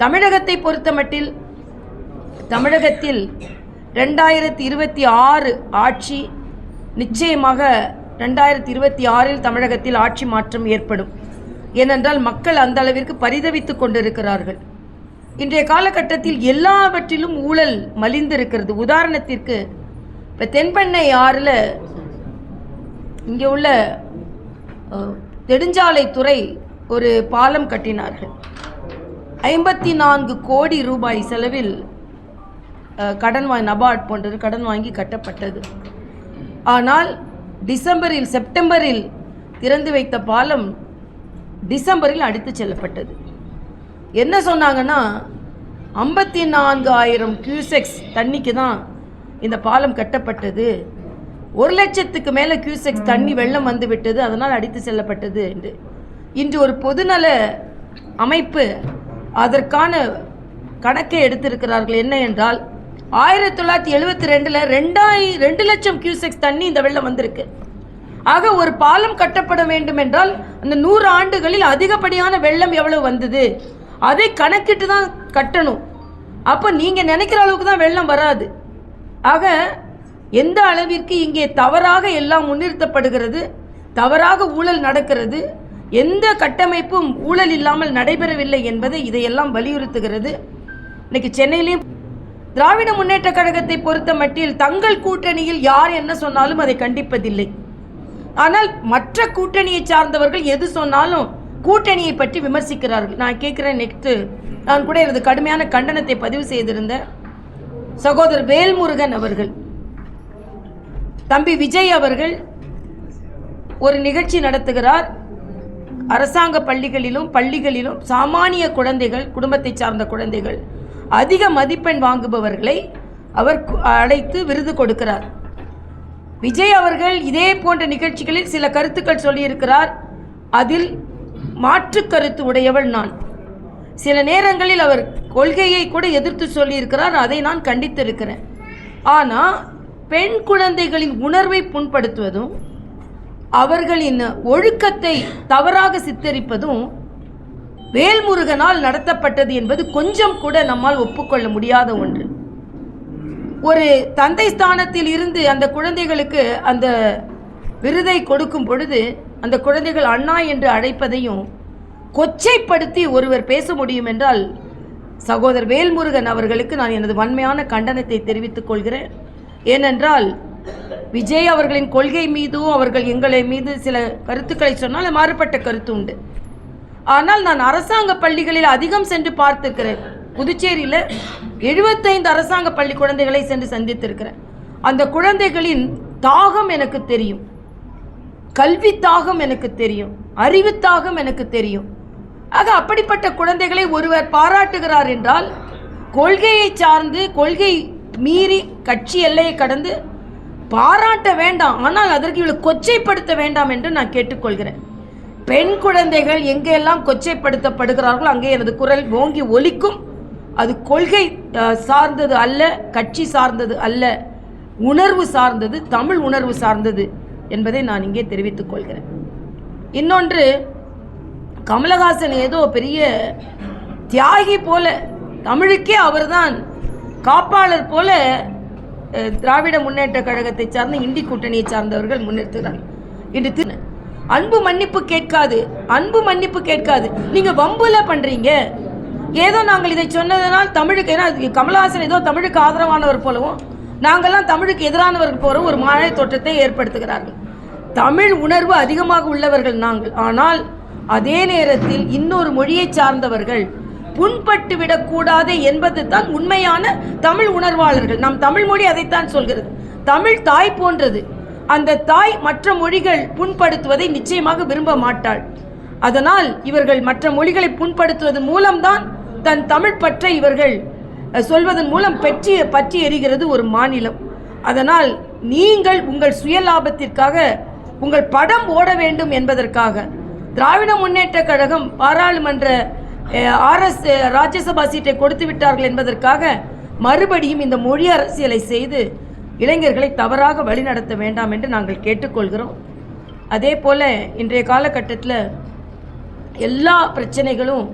தமிழகத்தை பொறுத்தமட்டில் தமிழகத்தில் ரெண்டாயிரத்தி இருபத்தி ஆறு ஆட்சி நிச்சயமாக ரெண்டாயிரத்தி இருபத்தி ஆறில் தமிழகத்தில் ஆட்சி மாற்றம் ஏற்படும். ஏனென்றால் மக்கள் அந்த அளவிற்கு பரிதவித்துக் கொண்டிருக்கிறார்கள். இன்றைய காலகட்டத்தில் எல்லாவற்றிலும் ஊழல் மலிந்திருக்கிறது. உதாரணத்திற்கு இப்போ தென்பெண்ணை ஆறில் இங்கே உள்ள நெடுஞ்சாலைத்துறை ஒரு பாலம் கட்டினார்கள். ஐம்பத்தி நான்கு கோடி ரூபாய் செலவில் கடன் வாங்கி நபார்ட் போன்றது கடன் வாங்கி கட்டப்பட்டது. ஆனால் டிசம்பரில் செப்டம்பரில் திறந்து வைத்த பாலம் டிசம்பரில் அடித்துச் செல்லப்பட்டது. என்ன சொன்னாங்கன்னா ஐம்பத்தி நான்கு ஆயிரம் கியூசெக்ஸ் தண்ணிக்கு தான் இந்த பாலம் கட்டப்பட்டது. ஒரு லட்சத்துக்கு மேலே கியூசெக்ஸ் தண்ணி வெள்ளம் வந்து விட்டது அதனால் அடித்து செல்லப்பட்டது என்று. இன்று ஒரு பொதுநல அமைப்பு அதற்கான கணக்கை எடுத்திருக்கிறார்கள். என்ன என்றால் ஆயிரத்தி தொள்ளாயிரத்தி எழுபத்தி ரெண்டில் ரெண்டாயி ரெண்டு லட்சம் கியூசெக்ஸ் தண்ணி இந்த வெள்ளம் வந்திருக்கு. ஆக ஒரு பாலம் கட்டப்பட வேண்டும் என்றால் அந்த நூறு ஆண்டுகளில் அதிகப்படியான வெள்ளம் எவ்வளவு வந்தது? அதை கணக்கிட்டு தான் கட்டணும். அப்போ நீங்கள் நினைக்கிற அளவுக்கு தான் வெள்ளம் வராது. ஆக எந்த அளவிற்கு இங்கே தவறாக எல்லாம் முன்னிறுத்தப்படுகிறது தவறாக ஊழல் நடக்கிறது எந்த கட்டமைப்பும் ஊழல் இல்லாமல் நடைபெறவில்லை என்பதை இதையெல்லாம் வலியுறுத்துகிறது. இன்னைக்கு சென்னையிலையும் திராவிட முன்னேற்ற கழகத்தை பொறுத்த மட்டில் தங்கள் கூட்டணியில் யார் என்ன சொன்னாலும் அதை கண்டிப்பதில்லை. ஆனால் மற்ற கூட்டணியை சார்ந்தவர்கள் எது சொன்னாலும் கூட்டணியை பற்றி விமர்சிக்கிறார்கள். நான் கேட்குறேன் நெக்ஸ்ட்டு நான் கூட எனது கடுமையான கண்டனத்தை பதிவு செய்திருந்தேன். சகோதரர் வேல்முருகன் அவர்கள் தம்பி விஜய் அவர்கள் ஒரு நிகழ்ச்சி நடத்துகிறார். அரசாங்க பள்ளிகளிலும் பள்ளிகளிலும் சாமானிய குழந்தைகள் குடும்பத்தை சார்ந்த குழந்தைகள் அதிக மதிப்பெண் வாங்குபவர்களை அவர் அழைத்து விருது கொடுக்கிறார். விஜய் அவர்கள் இதே போன்ற நிகழ்ச்சிகளில் சில கருத்துக்கள் சொல்லியிருக்கிறார். அதில் மாற்று கருத்து உடையவள் நான். சில நேரங்களில் அவர் கொள்கையை கூட எதிர்த்து சொல்லியிருக்கிறார். அதை நான் கண்டித்திருக்கிறேன். ஆனால் பெண் குழந்தைகளின் உணர்வை புண்படுத்துவதும் அவர்களின் ஒழுக்கத்தை தவறாக சித்தரிப்பதும் வேல்முருகனால் நடத்தப்பட்டது என்பது கொஞ்சம் கூட நம்மால் ஒப்புக்கொள்ள முடியாத ஒன்று. ஒரு தந்தை ஸ்தானத்தில் இருந்து அந்த குழந்தைகளுக்கு அந்த விருதை கொடுக்கும் பொழுது அந்த குழந்தைகள் அண்ணா என்று அழைப்பதையும் கொச்சைப்படுத்தி ஒருவர் பேச முடியும் என்றால் சகோதரர் வேல்முருகன் அவர்களுக்கு நான் எனது வன்மையான கண்டனத்தை தெரிவித்துக் கொள்கிறேன். ஏனென்றால் விஜய் அவர்களின் கொள்கை மீதும் அவர்கள் எங்களை மீது சில கருத்துக்களை சொன்னால் மாறுபட்ட கருத்து உண்டு. ஆனால் நான் அரசாங்க பள்ளிகளில் அதிகம் சென்று பார்த்திருக்கிறேன். புதுச்சேரியில் எழுபத்தைந்து அரசாங்க பள்ளி குழந்தைகளை சென்று சந்தித்திருக்கிறேன். அந்த குழந்தைகளின் தாகம் எனக்கு தெரியும். கல்வி தாகம் எனக்கு தெரியும். அறிவு தாகம் எனக்கு தெரியும். ஆக அப்படிப்பட்ட குழந்தைகளை ஒருவர் பாராட்டுகிறார் என்றால் கொள்கையை சார்ந்து கொள்கை மீறி கட்சி எல்லையை கடந்து பாராட்ட வேண்டாம் ஆனால் அதற்கு இவளை கொச்சைப்படுத்த வேண்டாம் என்று நான் கேட்டுக்கொள்கிறேன். பெண் குழந்தைகள் எங்கெல்லாம் கொச்சைப்படுத்தப்படுகிறார்களோ அங்கே எனது குரல் ஓங்கி ஒலிக்கும். அது கொள்கை சார்ந்தது அல்ல கட்சி சார்ந்தது அல்ல உணர்வு சார்ந்தது தமிழ் உணர்வு சார்ந்தது என்பதை நான் இங்கே தெரிவித்துக் கொள்கிறேன். இன்னொன்று கமலஹாசன் ஏதோ பெரிய தியாகி போல தமிழுக்கே அவர்தான் காப்பாளர் போல திராவிட முன்னேற்ற கழகத்தை சார்ந்த இந்தி கூட்டணியை சார்ந்தவர்கள் முன்னிறுத்துகிறார் இன்று அன்பு மன்னிப்பு கேட்காது அன்பு மன்னிப்பு கேட்காது. நீங்க வம்புல பண்றீங்க. ஏதோ நாங்கள் இதை சொன்னதனால் தமிழுக்கு ஏன்னா அது கமலஹாசன் ஏதோ தமிழுக்கு ஆதரவானவர் போலவும் நாங்கள்லாம் தமிழுக்கு எதிரானவர்கள் போல ஒரு மழை தோற்றத்தை ஏற்படுத்துகிறார்கள். தமிழ் உணர்வு அதிகமாக உள்ளவர்கள் நாங்கள். ஆனால் அதே நேரத்தில் இன்னொரு மொழியை சார்ந்தவர்கள் புண்பட்டு விடக்கூடாது என்பது தான் உண்மையான தமிழ் உணர்வாளர்கள். நம் தமிழ் மொழி அதைத்தான் சொல்கிறது. தமிழ் தாய் போன்றது. அந்த தாய் மற்ற மொழிகள் புண்படுத்துவதை நிச்சயமாக விரும்ப மாட்டாள். அதனால் இவர்கள் மற்ற மொழிகளை புண்படுத்துவதன் மூலம்தான் தன் தமிழ் பற்றை இவர்கள் சொல்வதன் மூலம் பற்றி பற்றி எறிகிறது ஒரு மாநிலம். அதனால் நீங்கள் உங்கள் சுயலாபத்திற்காக உங்கள் படம் ஓட வேண்டும் என்பதற்காக திராவிட முன்னேற்ற கழகம் பாராளுமன்ற ஆர்எஸ் ராஜ்யசபா சீட்டை கொடுத்து விட்டார்கள் என்பதற்காக மறுபடியும் இந்த மொழி அரசியலை செய்து இளைஞர்களை தவறாக வழிநடத்த வேண்டாம் என்று நாங்கள் கேட்டுக்கொள்கிறோம். அதே போல் இன்றைய காலகட்டத்தில் எல்லா பிரச்சனைகளும்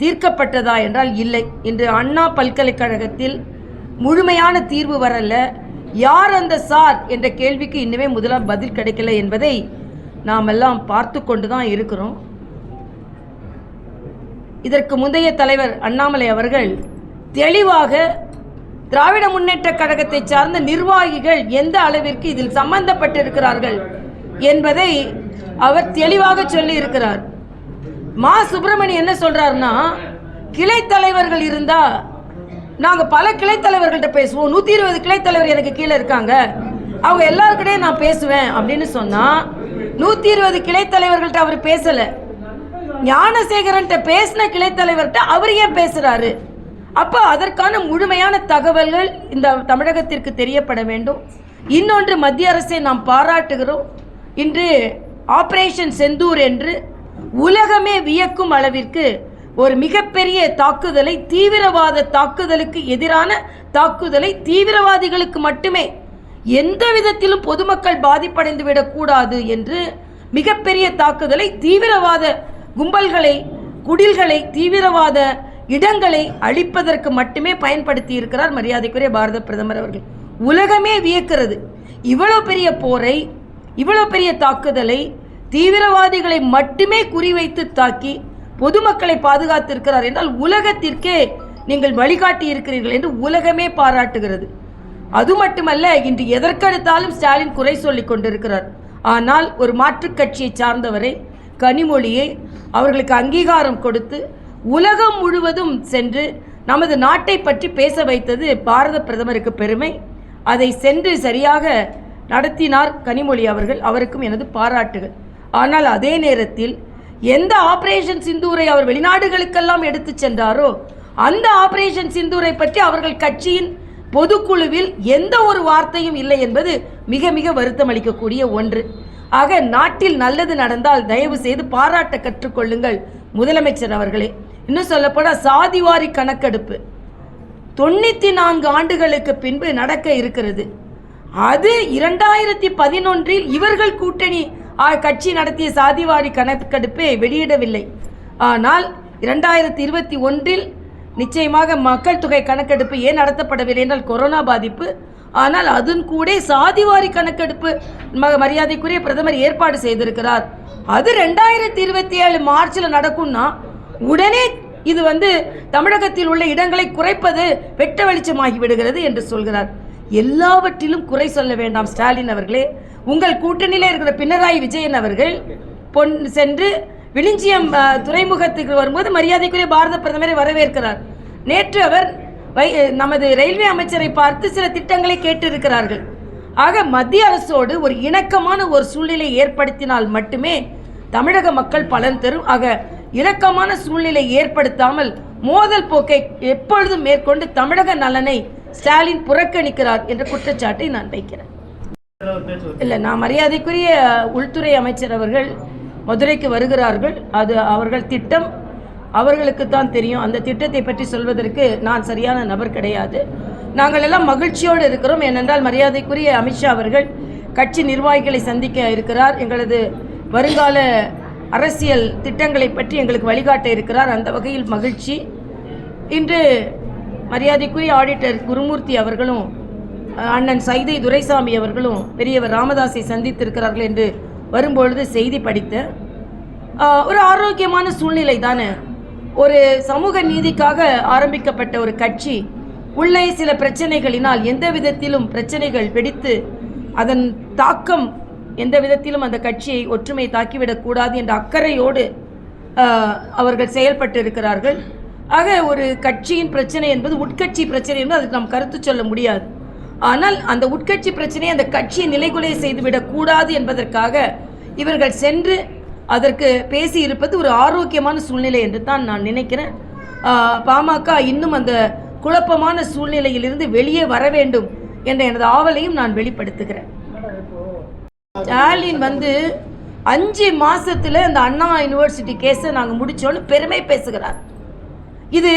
தீர்க்கப்பட்டதா என்றால் இல்லை. இன்று அண்ணா பல்கலைக்கழகத்தில் முழுமையான தீர்வு வரல. யார் அந்த சார் என்ற கேள்விக்கு இன்னுமே முதலாம் பதில் கிடைக்கல என்பதை நாம் எல்லாம் பார்த்து கொண்டு தான் இருக்கிறோம். இதற்கு முந்தைய தலைவர் அண்ணாமலை அவர்கள் தெளிவாக திராவிட முன்னேற்ற கழகத்தை சார்ந்த நிர்வாகிகள் எந்த அளவிற்கு இதில் சம்பந்தப்பட்டிருக்கிறார்கள் என்பதை அவர் தெளிவாக சொல்லி இருக்கிறார். மா. சுப்பிரமணி என்ன சொல்றாருன்னா கிளை தலைவர்கள் இருந்தா நாங்க பல கிளை தலைவர்கள்ட்ட பேசுவோம். நூத்தி இருபது கிளை தலைவர் எனக்கு கீழே இருக்காங்க. அவங்க எல்லாருக்கிட்டையும் நான் பேசுவேன். அப்படின்னு சொன்னா நூத்தி இருபது கிளை தலைவர்கள்ட்ட அவர் பேசல. ஞானசேகரன்ட்ட பேசின கிளைத்தலைவர்கிட்ட அவர் ஏன் பேசுறாரு? அப்போ அதற்கான முழுமையான தகவல்கள் இந்த தமிழகத்திற்கு தெரியப்பட வேண்டும். இன்னொன்று மத்திய அரசை நாம் பாராட்டுகிறோம். இன்று ஆபரேஷன் செந்தூர் என்று உலகமே வியக்கும் அளவிற்கு ஒரு மிகப்பெரிய தாக்குதலை தீவிரவாத தாக்குதலுக்கு எதிரான தாக்குதலை தீவிரவாதிகளுக்கு மட்டுமே எந்த விதத்திலும் பொதுமக்கள் பாதிப்படைந்து விடக்கூடாது என்று மிகப்பெரிய தாக்குதலை தீவிரவாத கும்பல்களை குடில்களை தீவிரவாத இடங்களை அழிப்பதற்கு மட்டுமே பயன்படுத்தி இருக்கிறார் மரியாதைக்குரிய பாரத பிரதமர் அவர்கள். உலகமே வியக்கிறது. இவ்வளோ பெரிய போரை இவ்வளோ பெரிய தாக்குதலை தீவிரவாதிகளை மட்டுமே குறிவைத்து தாக்கி பொதுமக்களை பாதுகாத்திருக்கிறார் என்றால் உலகத்திற்கே நீங்கள் வழிகாட்டி இருக்கிறீர்கள் என்று உலகமே பாராட்டுகிறது. அது மட்டுமல்ல இன்று எதற்கெடுத்தாலும் ஸ்டாலின் குறை சொல்லி கொண்டிருக்கிறார். ஆனால் ஒரு மாற்றுக் கட்சியை சார்ந்தவரை கனிமொழியை அவர்களுக்கு அங்கீகாரம் கொடுத்து உலகம் முழுவதும் சென்று நமது நாட்டை பற்றி பேச வைத்தது பாரத பிரதமருக்கு பெருமை. அதை சென்று சரியாக நடத்தினார் கனிமொழி அவர்கள். அவருக்கும் எனது பாராட்டுகள். ஆனால் அதே நேரத்தில் எந்த ஆபரேஷன் சிந்தூரை அவர் வெளிநாடுகளுக்கெல்லாம் எடுத்துச் சென்றாரோ அந்த ஆபரேஷன் சிந்தூரை பற்றி அவர்கள் கட்சியின் பொதுக்குழுவில் எந்த ஒரு வார்த்தையும் இல்லை என்பது மிக மிக வருத்தம் அளிக்கக்கூடிய ஒன்று. ஆக நாட்டில் நல்லது நடந்தால் தயவு செய்து பாராட்ட கற்றுக்கொள்ளுங்கள். முதலமைச்சர் அவர்களே இன்னும் சொல்லப்போனால் சாதிவாரி கணக்கெடுப்பு. தொண்ணூற்றி நான்கு ஆண்டுகளுக்கு பின்பு நடக்க இருக்கிறது. அது இரண்டாயிரத்தி பதினொன்றில் இவர்கள் கூட்டணி கட்சி நடத்திய சாதிவாரி கணக்கெடுப்பை வெளியிடவில்லை. ஆனால் இரண்டாயிரத்தி இருபத்தி ஒன்றில் நிச்சயமாக மக்கள் தொகை கணக்கெடுப்பு ஏன் நடத்தப்படவில்லை என்றால் கொரோனா பாதிப்பு ஆனால் அதன் கூட சாதிவாரி கணக்கெடுப்பு ம- மரியாதைக்குரிய பிரதமர் ஏற்பாடு செய்திருக்கிறார். அது ரெண்டாயிரத்தி இருபத்தி ஏழு மார்ச்சில் நடக்கும்னா உடனே இது வந்து தமிழகத்தில் உள்ள இடங்களை குறைப்பது வெட்ட வெளிச்சமாகி விடுகிறது என்று சொல்கிறார். எல்லாவற்றிலும் குறை சொல்ல வேண்டாம் ஸ்டாலின் அவர்களே. உங்கள் கூட்டணியில இருக்கிற பினராயி விஜயன் அவர்கள் பொன் சென்று விழிஞ்சியம் துறைமுகத்துக்கு வரும்போது மரியாதைக்குரிய பாரத பிரதமரை வரவேற்கிறார். நேற்று அவர் நமது ரயில்வே அமைச்சரை பார்த்து சில திட்டங்களை கேட்டிருக்கிறார்கள். ஆக மத்திய அரசோடு ஒரு இணக்கமான ஒரு சூழ்நிலை ஏற்படுத்தினால் மட்டுமே தமிழக மக்கள் பலன் தரும். ஆக இணக்கமான சூழ்நிலை ஏற்படுத்தாமல் மோதல் போக்கை எப்பொழுதும் மேற்கொண்டு தமிழக நலனை ஸ்டாலின் புறக்கணிக்கிறார் என்ற குற்றச்சாட்டை நான் வைக்கிறேன். இல்லை நான் மரியாதைக்குரிய உள்துறை அமைச்சர் அவர்கள் மதுரைக்கு வருகிறார்கள். அது அவர்கள் திட்டம். அவர்களுக்கு தான் தெரியும். அந்த திட்டத்தை பற்றி சொல்வதற்கு நான் சரியான நபர் கிடையாது. நாங்கள் எல்லாம் மகிழ்ச்சியோடு இருக்கிறோம். ஏனென்றால் மரியாதைக்குரிய அமித்ஷா அவர்கள் கட்சி நிர்வாகிகளை சந்திக்க இருக்கிறார். எங்களது வருங்கால அரசியல் திட்டங்களை பற்றி எங்களுக்கு வழிகாட்ட இருக்கிறார். அந்த வகையில் மகிழ்ச்சி. இன்று மரியாதைக்குரிய ஆடிட்டர் குருமூர்த்தி அவர்களும் அண்ணன் சைதை துரைசாமி அவர்களும் பெரியவர் ராமதாஸை சந்தித்திருக்கிறார்கள் என்று வரும்பொழுது செய்தி படித்தேன் ஒரு ஆரோக்கியமான சூழ்நிலை தானே ஒரு சமூக நீதிக்காக ஆரம்பிக்கப்பட்ட ஒரு கட்சி உள்ளே சில பிரச்சனைகளினால் எந்த விதத்திலும் பிரச்சனைகள் வெடித்து அதன் தாக்கம் எந்த விதத்திலும் அந்த கட்சியை ஒற்றுமை தாக்கிவிடக்கூடாது என்ற அக்கறையோடு அவர்கள் செயல்பட்டு இருக்கிறார்கள் ஆக ஒரு கட்சியின் பிரச்சனை என்பது உட்கட்சி பிரச்சனை என்பது அதுக்கு நாம் கருத்து சொல்ல முடியாது. ஆனால் அந்த உட்கட்சி பிரச்சனையை அந்த கட்சியை நிலைகுலைய செய்துவிடக்கூடாது என்பதற்காக இவர்கள் சென்று அதற்கு பேசி இருப்பது ஒரு ஆரோக்கியமான சூழ்நிலை என்று தான் நான் நினைக்கிறேன். பாமக இன்னும் அந்த குழப்பமான சூழ்நிலையிலிருந்து வெளியே வர வேண்டும் என்ற எனது ஆவலையும் நான் வெளிப்படுத்துகிறேன். ஸ்டாலின் வந்து அஞ்சு மாசத்துல இந்த அண்ணா யூனிவர்சிட்டி கேஸை நாங்கள் முடிச்சோன்னு பெருமை பேசுகிறார். இது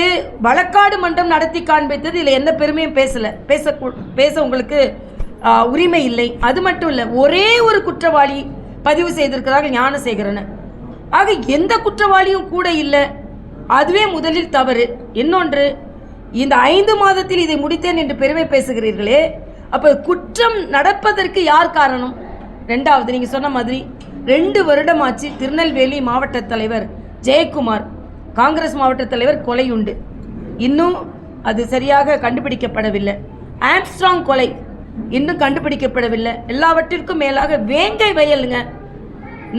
வழக்காடு மன்றம் நடத்தி காண்பித்தது இதில் எந்த பெருமையும் பேசல. பேச பேச உங்களுக்கு உரிமை இல்லை. அது மட்டும் இல்லை ஒரே ஒரு குற்றவாளி பதிவு செய்திருக்கிறார்கள் ஞானசேகரனை ஆக எந்த குற்றவாளியும் கூட இல்லை. அதுவே முதலில் தவறு. இன்னொன்று இந்த ஐந்து மாதத்தில் இதை முடித்தேன் என்று பெருமை பேசுகிறீர்களே அப்போ குற்றம் நடப்பதற்கு யார் காரணம்? ரெண்டாவது நீங்கள் சொன்ன மாதிரி ரெண்டு வருடமாச்சு திருநெல்வேலி மாவட்ட தலைவர் ஜெயக்குமார் காங்கிரஸ் மாவட்ட தலைவர் கொலையுண்டு இன்னும் அது சரியாக கண்டுபிடிக்கப்படவில்லை. ஆம்ஸ்ட்ராங் கொலை இன்னும் கண்டுபிடிக்கப்படவில்லை. எல்லாவற்றிற்கும் மேலாக வேங்கை வயலுங்க.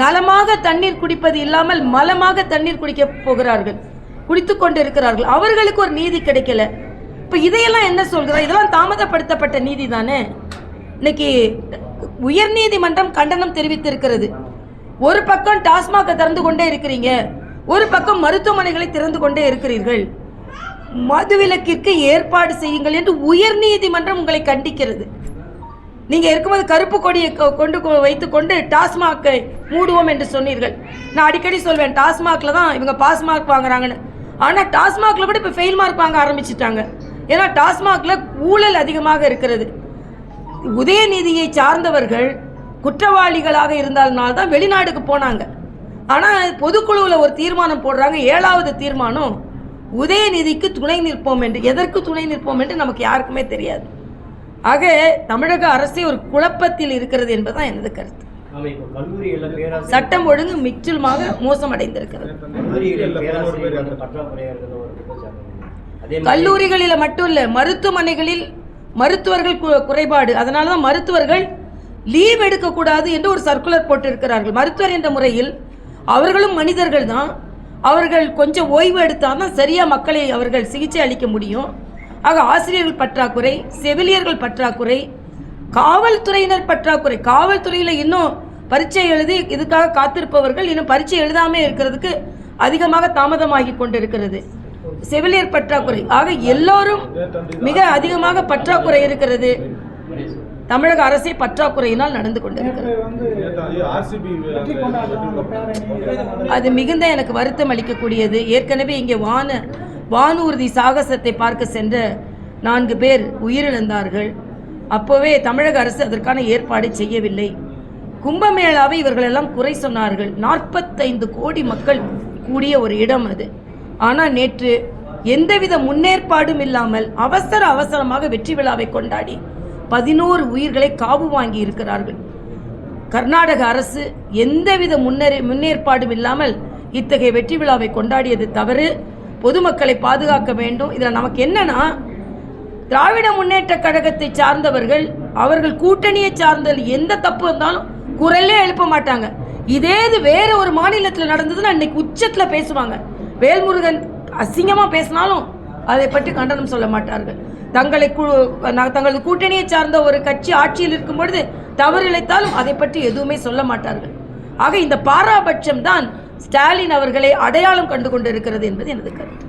நலமாக தண்ணீர் குடிப்பது இல்லாமல் மலமாக தண்ணீர் குடிக்க போகிறார்கள். குடித்து கொண்டு இருக்கிறார்கள் அவர்களுக்கு ஒரு நீதி கிடைக்கல. இப்போ இதையெல்லாம் என்ன சொல்கிறா இதெல்லாம் தாமதப்படுத்தப்பட்ட நீதி தானே? இன்னைக்கு உயர்நீதிமன்றம் கண்டனம் தெரிவித்திருக்கிறது. ஒரு பக்கம் டாஸ்மாக திறந்து கொண்டே இருக்கிறீங்க. ஒரு பக்கம் மருத்துவமனைகளை திறந்து கொண்டே இருக்கிறீர்கள். மதுவிலக்கிற்கு ஏற்பாடு செய்யுங்கள் என்று உயர்நீதிமன்றம் உங்களை கண்டிக்கிறது. நீங்கள் இருக்கும்போது கருப்பு கொடியை கொ- கொண்டு வைத்து வைத்துக்கொண்டு டாஸ்மாகை மூடுவோம் என்று சொன்னீர்கள். நான் அடிக்கடி சொல்வேன் டாஸ்மாக்ல தான் இவங்க பாஸ் மார்க் வாங்குறாங்கன்னு. ஆனால் டாஸ்மாக்ல கூட இப்போ ஃபெயில் மார்க் வாங்க ஆரம்பிச்சிட்டாங்க. ஏன்னா டாஸ்மாக்ல ஊழல் அதிகமாக இருக்கிறது. உதயநிதியை சார்ந்தவர்கள் குற்றவாளிகளாக இருந்தால்னால்தான் தான் வெளிநாடுக்கு போனாங்க. ஆனால் பொதுக்குழுவில் ஒரு தீர்மானம் போடுறாங்க. ஏழாவது தீர்மானம் உதயநிதிக்கு துணை நிற்போம் என்று. எதற்கு துணை நிற்போம் என்று நமக்கு யாருக்குமே தெரியாது. ஆக தமிழக அரசே ஒரு குழப்பத்தில் இருக்கிறது என்பதுதான் எனது கருத்து. சட்டம் ஒழுங்கு குற்றச்சாட்டு அதே மாதிரி கல்லூரிகளில் மட்டும் இல்லை மருத்துவமனைகளில் மருத்துவர்கள் குறைபாடு. அதனால தான் மருத்துவர்கள் லீவ் எடுக்கக்கூடாது என்று ஒரு சர்க்குலர் போட்டிருக்கிறார்கள். மருத்துவர் என்ற முறையில் அவர்களும் மனிதர்கள் தான். அவர்கள் கொஞ்சம் ஓய்வு எடுத்தால் தான் சரியாக மக்களை அவர்கள் சிகிச்சை அளிக்க முடியும். ஆக ஆசிரியர்கள் பற்றாக்குறை செவிலியர்கள் பற்றாக்குறை காவல்துறையினர் பற்றாக்குறை. காவல்துறையில் இன்னும் பரீட்சை எழுதி இதுக்காக காத்திருப்பவர்கள் இன்னும் பரீட்சை எழுதாமல் இருக்கிறதுக்கு அதிகமாக தாமதமாகி கொண்டிருக்கிறது. செவிலியர் பற்றாக்குறை. ஆக எல்லோரும் மிக அதிகமாக பற்றாக்குறை இருக்கிறது. தமிழக அரசே பற்றாக்குறையினால் நடந்து கொண்டிருக்கிறது. அது மிகுந்த எனக்கு வருத்தம் அளிக்கக்கூடியது. ஏற்கனவே இங்கே வான வானூர்தி சாகசத்தை பார்க்க சென்ற நான்கு பேர் உயிரிழந்தார்கள். அப்போவே தமிழக அரசு அதற்கான ஏற்பாடு செய்யவில்லை. கும்பமேளாவை இவர்களெல்லாம் குறை சொன்னார்கள். நாற்பத்தைந்து கோடி மக்கள் கூடிய ஒரு இடம் அது. ஆனால் நேற்று எந்தவித முன்னேற்பாடும் இல்லாமல் அவசர அவசரமாக வெற்றி விழாவை கொண்டாடி பதினோரு உயிர்களை காவு வாங்கி இருக்கிறார்கள். கர்நாடக அரசு எந்தவித முன்னேறி முன்னேற்பாடும் இல்லாமல் இத்தகைய வெற்றி விழாவை கொண்டாடியது தவறு. பொதுமக்களை பாதுகாக்க வேண்டும். இதில் நமக்கு என்னன்னா திராவிட முன்னேற்ற கழகத்தை சார்ந்தவர்கள் அவர்கள் கூட்டணியை சார்ந்த எந்த தப்பு இருந்தாலும் குரலே எழுப்ப மாட்டாங்க. இதே இது வேற ஒரு மாநிலத்தில் நடந்ததுன்னா இன்னைக்கு உச்சத்தில் பேசுவாங்க. வேல்முருகன் அசிங்கமாக பேசினாலும் அதை பற்றி கண்டனம் சொல்ல மாட்டார்கள். தங்களை கு- தங்களது கூட்டணியை சார்ந்த ஒரு கட்சி ஆட்சியில் இருக்கும் பொழுது தவறு இழைத்தாலும் அதை பற்றி எதுவுமே சொல்ல மாட்டார்கள். ஆக இந்த பாராபட்சம் தான் ஸ்டாலின் அவர்களை அடையாளம் கண்டு கொண்டிருக்கிறது என்பது எனது கருத்து.